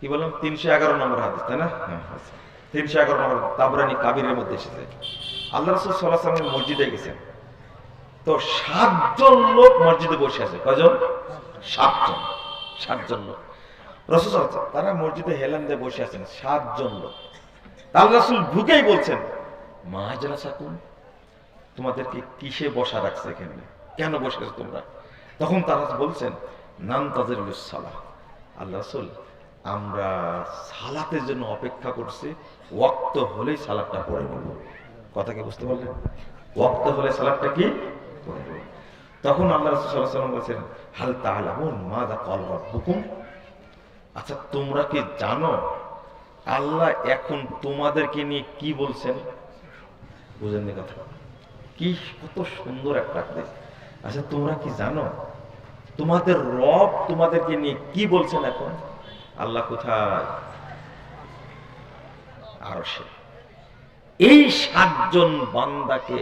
কি বললাম? তিনশো এগারো নম্বর হাদিস তাই না? হ্যাঁ, আচ্ছা। তিনশো এগারো নম্বর তাবরানি কাবিরের মধ্যে এসেছে। আল্লাহ রসুল সাল্লাহ মসজিদে গেছেন। তো সাতজন লোক মসজিদে বসে আছে। কয়জন? সাতজন। সাতজন লোক। রসুল তারা মসজিদে হেলান দিয়ে বসে আছেন সাতজন লোক। আল্লাহ রসুল ঢুকেই বলছেন মাহাজারা সাকুন তোমাদেরকে কিসে বসা রাখছে এখানে? কেন বসে তোমরা? তখন তারা বলছেন নাম তাদের সালাহ। আল্লাহ রসুল আমরা সালাতের জন্য অপেক্ষা করছি। ওয়াক্ত হলেই সালাদটা পড়ে নেব। কথা কি বুঝতে পারলেন? ওয়াক্ত হলে সালাদটা কি? পড়ে নেব। তখন আল্লাহ রসুল সাল্লাম বলছেন, হাল তাহলামুন মা দা কল রব্বুকুম? আচ্ছা তোমরা কি জানো আল্লাহ এখন তোমাদেরকে নিয়ে কি বলছেন? বুঝেন কথা। কি কত সুন্দর একটা দেশ আচ্ছা তোমরা কি জানো তোমাদের রব তোমাদেরকে নিয়ে কি বলছেন এখন? আল্লাহ কোথায়? আরও এই সাতজন বান্দাকে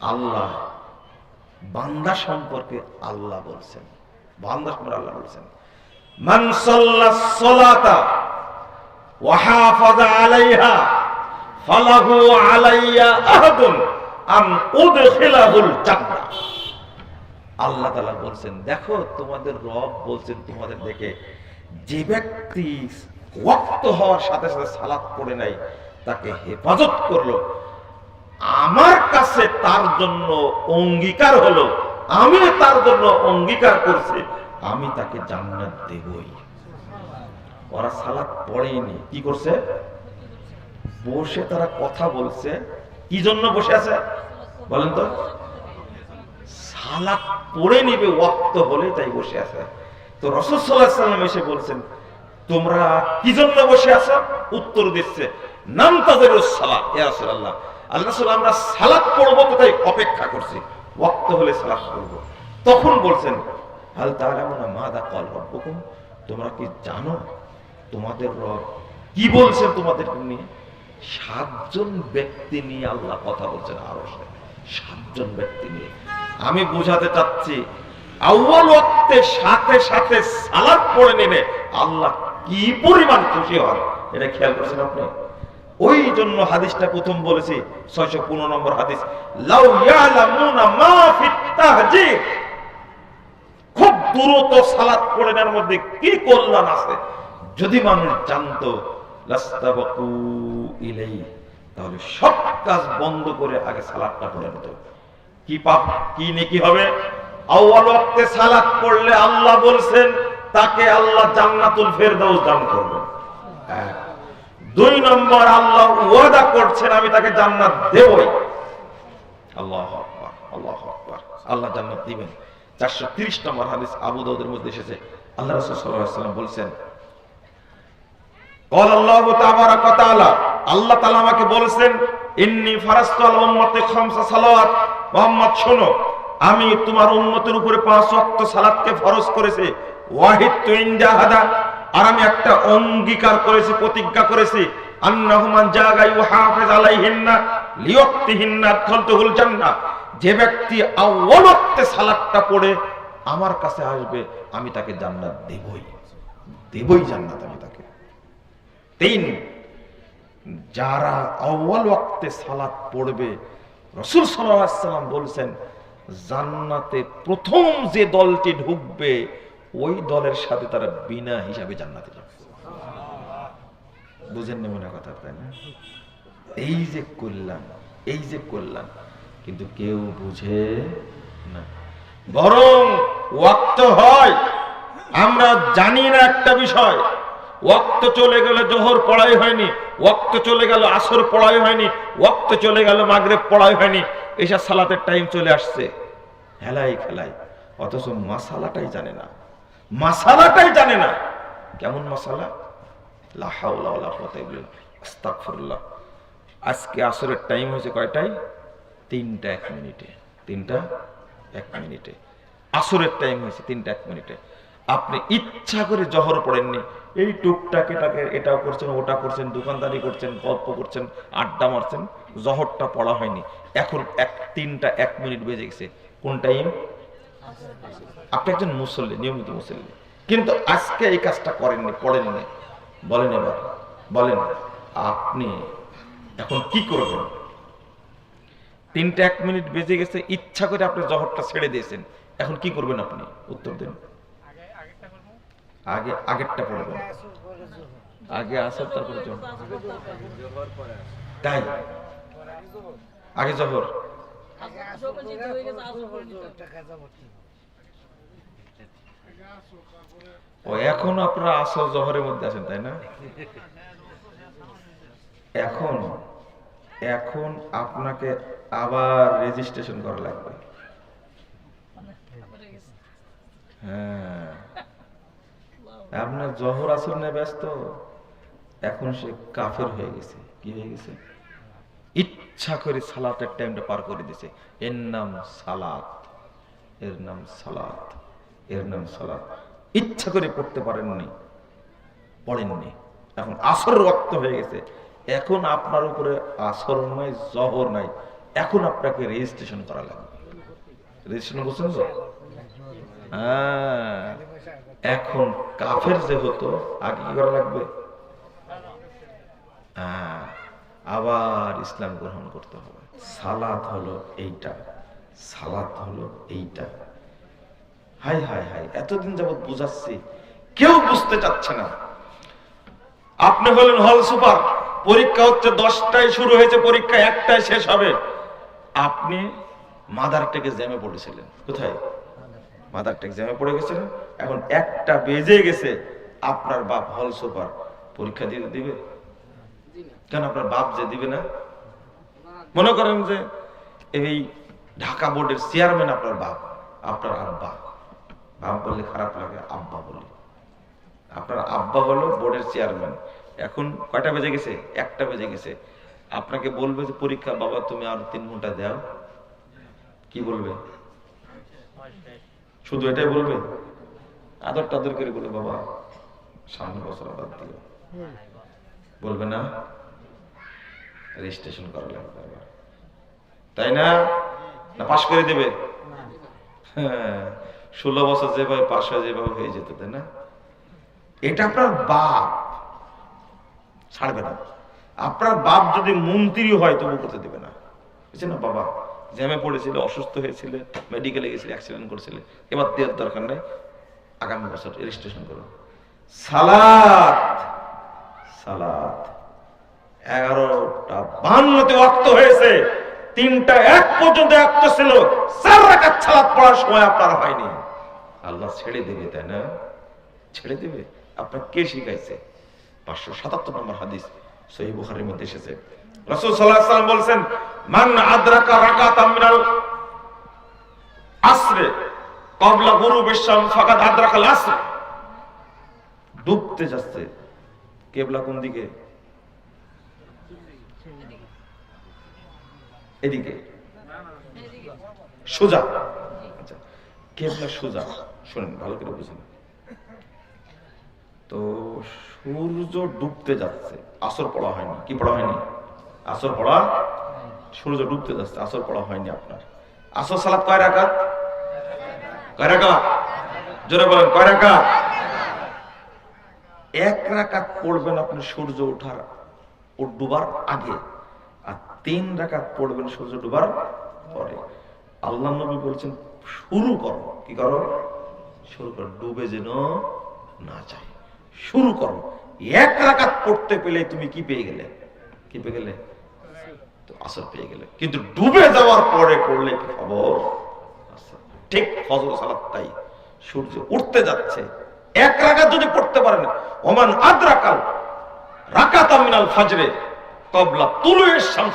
আল্লাহ, বান্দা সম্পর্কে আল্লাহ বলছেন। বান্দা সম্পর্কে আল্লাহ বলছেন। মান আল্লাহ বলছেন, দেখো, তোমাদের রব বলছেন তোমাদের দেখে যে ব্যক্তি ওয়াক্ত হওয়ার সাথে সাথে সালাত পড়ে নাই, তাকে হেফাজত করল। আমার কাছে তার জন্য অঙ্গীকার হলো, আমি তার জন্য অঙ্গীকার করছি, আমি তাকে জান্নাত দেবই। ওরা সালাত পড়েনি কি করছে? বসে তারা কথা বলছে। কি জন্য বসে আছে? বলেন তো। সালাত পড়ে নিবে, ওয়াক্ত হলে তাই বসে আছে। তো রসদ এসে বলছেন, তোমরা কি জন্য বসে আছো? উত্তর দিচ্ছে নাম তাদের আল্লাহ আমরা সালাত পড়ব তাই অপেক্ষা করছি, ওয়াক্ত হলে সালাত পড়ব। তখন বলছেন, হাল তাহলে মা দা কল রব্বকুম? তোমরা কি জানো তোমাদের রব কি বলছেন তোমাদের নিয়ে? সাতজন ব্যক্তি নিয়ে আল্লাহ কথা বলছেন আরও সাতজন ব্যক্তি নিয়ে। আমি বুঝাতে চাচ্ছি আউ্বাল ওয়াক্তে সাথে সাথে সালাদ পড়ে নিলে আল্লাহ কি পরিমাণ খুশি হন? এটা খেয়াল আপনি? ওই জন্য হাদিসটা প্রথম বলেছি, ছয়শো পনেরো নম্বর হাদিস। লাউ মা খুব দ্রুত সালাত পড়ে নেওয়ার মধ্যে কি কল্যাণ আছে? যদি মানুষ জানতো লাস্তাবাকু ইলাই, তাহলে সব কাজ বন্ধ করে আগে সালাদটা পড়ে নিত। কি পাপ, কি নেকি হবে? আউয়াল ওয়াক্তে সালাত পড়লে আল্লাহ বলছেন তাকে আল্লাহ জান্নাতুল ফেরদাউস দান করবেন এক। দুই নম্বর আল্লাহ ওয়াদা করছেন আমি তাকে জান্নাত দেবই আল্লাহ আকবার আল্লাহ আকবার আল্লাহ জান্নাত দিবেন চারশো তিরিশ নম্বর হাদিস আবু দাউদের মধ্যে এসেছে আল্লাহ রাসূল সাল্লাল্লাহু আলাইহি ওয়াসাল্লাম বলছেন قال الله تبارك وتعالى আল্লাহ তাআলা আমাকে বলেছেন ইন্নী ফারাস্তু আল উম্মতে খামসা সালাওয়াত মুহাম্মদ শোনো আমি তোমার উম্মতের উপরে পাঁচ ওয়াক্ত সালাতকে ফরজ করেছি। ওয়াহিদ তু আর আমি একটা অঙ্গীকার করেছি, প্রতিজ্ঞা করেছি। যে ব্যক্তি ওয়াক্তে পড়ে, আমার কাছে আসবে, আমি তাকে জান্নাত দেবই। দেবই জান্নাত আমি তাকে। তিন, যারা ওয়াক্তে সালাত পড়বে, রসুল সাল্লাম বলছেন জান্নাতে প্রথম যে দলটি ঢুকবে, ওই দলের সাথে তারা বিনা হিসাবে জান্নাতে যাবে। বুঝেন না মনে কথা তাই না? এই যে কল্যাণ, এই যে কল্যাণ, কিন্তু কেউ বুঝে না। বরং ওয়াক্ত হয়। আমরা জানি না একটা বিষয়, ওয়াক্ত চলে গেলে জোহর পড়াই হয়নি, ওয়াক্ত চলে গেল আসর পড়াই হয়নি, ওয়াক্ত চলে গেল মাগরেব পড়াই হয়নি এসব সালাতের টাইম চলে আসছে। হেলাই খেলাই অথচ মাসালাটাই জানে না। মাসালাটাই জানে না। কেমন মশালা লা হাওলা ওয়ালা কুওয়াতা ইল্লা আজকে আসরের টাইম হয়েছে কয়টায়? তিনটা এক মিনিটে। তিনটা এক মিনিটে। আসরের টাইম হয়েছে তিনটা এক মিনিটে। আপনি ইচ্ছা করে জহর পড়েননি। এই টুকটাক এটাকে, এটাও করছেন, ওটা করছেন, দোকানদারি করছেন, গল্প করছেন, আড্ডা মারছেন। জহরটা পড়া হয়নি। এখন এক, তিনটা এক মিনিট বেজে গেছে। কোন টাইম আপনি একজন মুসল্লি, নিয়মিত মুসল্লি। কিন্তু আজকে এই কাজটা করেননি, পড়েননি। বলেন এবার, বলেন, আপনি এখন কি করবেন? তিনটা এক মিনিট বেজে গেছে, ইচ্ছা করে আপনি জহরটা ছেড়ে দিয়েছেন। এখন কি করবেন আপনি? উত্তর দিন। আগে, আগেরটা পড়বেন আগে আসর, তারপরে তাই? আগে জহর। ও, এখন আপনারা আসর জহরের মধ্যে আছেন, তাই না? এখন এখন আপনাকে আবার রেজিস্ট্রেশন করা লাগবে। হ্যাঁ। আপনার জহর আসল নিয়ে ব্যস্ত। এখন সে কাফের হয়ে গেছে। কি হয়ে গেছে? ইচ্ছা করে সালাতের টাইমটা পার করে দিছে। এর নাম সালাত। এর নাম সালাত। এর নাম সালাত। ইচ্ছা করে পড়তে পারেননি। পড়েননি। এখন আসর রক্ত হয়ে গেছে। এখন আপনার উপরে আসর নাই, জহর নাই। এখন আপনাকে রেজিস্ট্রেশন করা লাগবে। রেজিস্ট্রেশন করছেন তো? হ্যাঁ। এখন কাফের যে হতো আগে কি করা লাগবে হ্যাঁ আবার ইসলাম গ্রহণ করতে হবে। সালাত হলো এইটা, সালাত হলো এইটা। হাই হাই হাই, এতদিন যাবৎ বুঝাচ্ছি, কেউ বুঝতে চাচ্ছে না। আপনি হলেন হল সুপার, পরীক্ষা হচ্ছে দশটায় শুরু হয়েছে, পরীক্ষা একটায় শেষ হবে। আপনি মাদার টেকে জ্যামে পড়েছিলেন, কোথায়? মাদার টেক জ্যামে পড়ে গেছিলেন, এখন একটা বেজে গেছে, আপনার বাপ হল সুপার, পরীক্ষা দিতে দিবে। কেন আপনার বাপ যে দিবে না? মনে করেন যে এই ঢাকা বোর্ডের চেয়ারম্যান আপনার বাপ, আপনার আব্বা। বাপ বললে খারাপ লাগে, আব্বা বলে। আপনার আব্বা হলো বোর্ডের চেয়ারম্যান। এখন কয়টা বেজে গেছে? একটা বেজে গেছে। আপনাকে বলবে যে, পরীক্ষা বাবা, তুমি আর তিন ঘণ্টা দাও। কি বলবে? শুধু এটাই বলবে? আদর টাদর করে বলে, বাবা সামনে বছর আবার দিও। বলবে না? রেজিস্ট্রেশন করা লাগবে আবার। তাই না? না পাশ করে দেবে? হ্যাঁ ষোলো বছর যেভাবে পাশ হয়ে, যেভাবে হয়ে যেত, তাই না? এটা আপনার বাপ। ছাড়বে না। আপনার বাপ যদি মন্ত্রী হয়, তবু করতে দেবে না। বুঝছেন না, বাবা? জ্যামে পড়েছিল, অসুস্থ হয়েছিল মেডিকেলে গেছিল অ্যাক্সিডেন্ট করেছিল, এবার দেওয়ার দরকার নেই। আগামী বছর রেজিস্ট্রেশন করুন সালাত! সালাত! এগারোটা বান্নতে ওয়াক্ত হয়েছে। তিনটা এক পর্যন্ত একটা ছিল। চার রাকাত পড়ার সময় আপনার হয়নি। আল্লাহ ছেড়ে দেবে, তাই না? ছেড়ে দেবে? আপনার কে শিখাইছে? পাঁচশো সাতাত্তর নম্বর হাদিস সহি বুখারির মধ্যে এসেছে। রাসূল সাল্লাল্লাহু সাল্লাম বলছেন, মান আসরে ফাকাদ আদরাকাল আসর। ডুবতে যাচ্ছে। কেবলা কোন দিকে? এদিকে। সোজা। আচ্ছা কেবলা সোজা। শুনেন, ভালো করে বুঝুন। তো সূর্য ডুবতে যাচ্ছে। আসর পড়া হয়নি। কি পড়া হয়নি? আসর পড়া সূর্য ডুবতে যাচ্ছে। আসর পড়া হয়নি আপনার। আসর সালাত কয় রাকাত? কয় রাকাত? জোরে বলেন, কয় রাকাত? এক রাকাত পড়বেন আপনি সূর্য ওঠার, ও ডুবার আগে। আর তিন রাকাত পড়বেন সূর্য ডুবার পরে। আল্লাহ নবী বলছেন, শুরু করো। কি করো? শুরু করো। ডুবে যেন না যায়। শুরু করো। এক রাকাত পড়তে পেলে তুমি কি পেয়ে গেলে? কি পেয়ে গেলে? আসর পেয়ে গেলে। কিন্তু ডুবে যাওয়ার পরে পড়লে কি খবর? ঠিক ফজর সালাত তাই সূর্য উঠতে যাচ্ছে। এক রাকাত যদি পড়তে পারেন, ওমান আদ্রাকাল রাকাত মিনাল ফাজরে কবলা তুলুয়ের শামস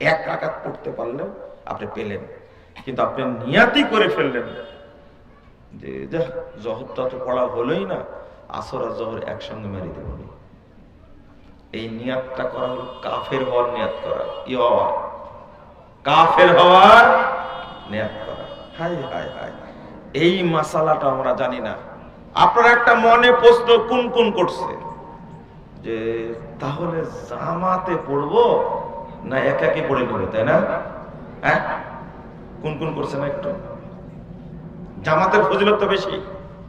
এক রাকাত পড়তে পারলেও আপনি পেলেন। কিন্তু আপনি নিয়াতি করে ফেললেন। যে যাহ, জহরটা তো পড়া হলোই না আসর আর জহর একসঙ্গে মেরে দেব এই নিয়াতটা করা হলো কাফের হওয়ার নিয়াত করা। কি হওয়া। কাফের হওয়ার নিয়াত করা। হাই হাই হাই এই মাসালাটা আমরা জানি না। আপনার একটা মনে প্রশ্ন কোন কোন করছে? যে তাহলে জামাতে পড়ব? না একাকে পড়ে নেবে তাই না? হ্যাঁ? কোন কোন করছে না একটু? জামাতের ফজিলত তো বেশি,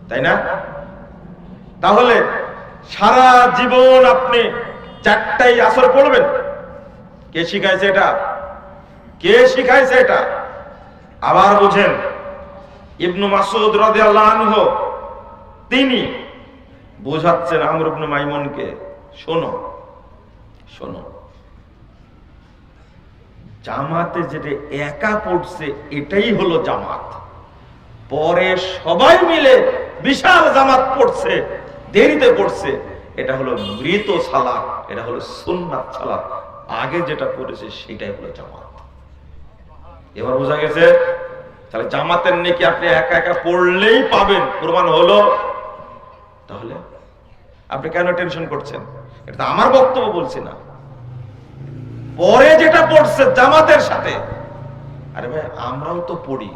তাই না? তাহলে সারা জীবন আপনি চারটাই আসর পড়বেন। কে শিখাইছে এটা? কে শিখাইছে এটা? আবার বুঝেন, ইবনু মাসুদ রাদিয়াল্লাহু আনহু, তিনি বোঝাচ্ছেন আমর ইবনু মাইমুনকে শোনো শোনো। জামাতে যেটা একা পড়ছে, এটাই হলো জামাত। পরে সবাই মিলে বিশাল জামাত পড়ছে, দেরিতে পড়ছে, এটা হলো মৃত সালাত, এটা হলো সুন্নাত সালাত। আগে যেটা পড়েছে, সেটাই হলো জামাত। এবার বোঝা গেছে? তাহলে জামাতের নেকি আপনি একা একা পড়লেই পাবেন। প্রমাণ হলো? তাহলে আপনি কেন টেনশন করছেন? এটা আমার বক্তব্য বলছি না। পরে যেটা পড়ছে জামাতের সাথে, আরে ভাই, আমরাও তো পড়ি।